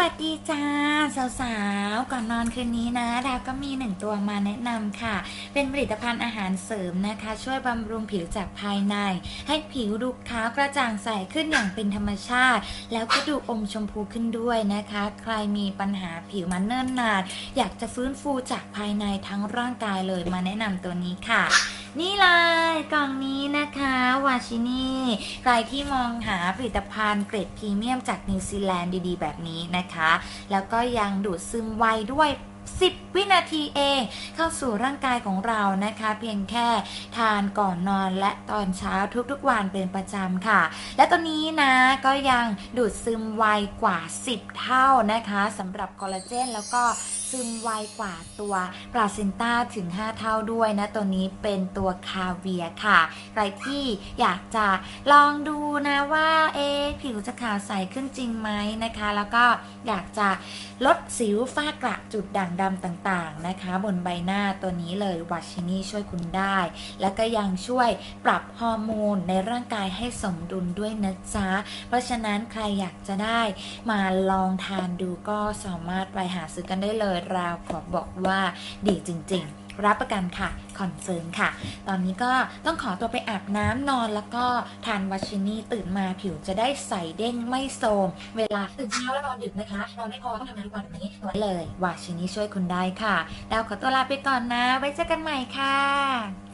วัสดีจ้าสาวๆ ก่อนนอนคืนนี้นะดาวก็มีหนึ่งตัวมาแนะนำค่ะ เป็นผลิตภัณฑ์อาหารเสริมนะคะ ช่วยบำรุงผิวจากภายใน ให้ผิวดูขาวกระจ่างใสขึ้นอย่างเป็นธรรมชาติ แล้วก็ดูอมชมพูขึ้นด้วยนะคะ ใครมีปัญหาผิวมันเนิ่นนาน อยากจะฟื้นฟูจากภายในทั้งร่างกายเลยมาแนะนำตัวนี้ค่ะ นี่เลยกล่องนี้ นะคะวาชินีใครที่มองหาผลิตภัณฑ์เกรดพรีเมียมจากนิวซีแลนด์ดีๆ แบบนี้นะคะ แล้วก็ยังดูดซึมไวด้วย10 วินาทีเองเข้าสู่ร่างกายของเรานะคะ เพียงแค่ทานก่อนนอนและตอนเช้าทุกๆวันเป็นประจำค่ะ และตัวนี้นะก็ยังดูดซึมไวกว่า 10 เท่านะคะสำหรับคอลลาเจนแล้วก็ ซึมไวกว่าตัวปลาซินต้าถึง 5 เท่าด้วยนะ ตัวนี้เป็นตัวคาเวียค่ะ ใครที่อยากจะลองดูนะว่าเอ๊ผิวจะขาวใสขึ้นจริงไหมนะคะ แล้วก็อยากจะลดสิวฝ้ากระจุดด่างดำต่างๆนะคะ บนใบหน้าตัวนี้เลยวัชินี่ช่วยคุณได้ แล้วก็ยังช่วยปรับฮอร์โมนในร่างกายให้สมดุลด้วยนะจ๊ะ เพราะฉะนั้นใครอยากจะได้มาลองทานดูก็สามารถไปหาซื้อกันได้เลยราวขอบอกว่าดีจริง ๆรับประกันค่ะ คอนเฟิร์มค่ะ ตอนนี้ก็ต้องขอตัวไปอาบน้ำนอนแล้วก็ทานวัชินีตื่นมาผิวจะได้ใสเด้งไม่โทรมเวลาตื่นเช้าแล้วนอนดึกนะคะนอนไม่พอต้องทำงานกวันนี้ไว้เลยวัชินีช่วยคุณได้ค่ะ ดาวขอตัวลาไปก่อนนะ ไว้เจอกันใหม่ค่ะ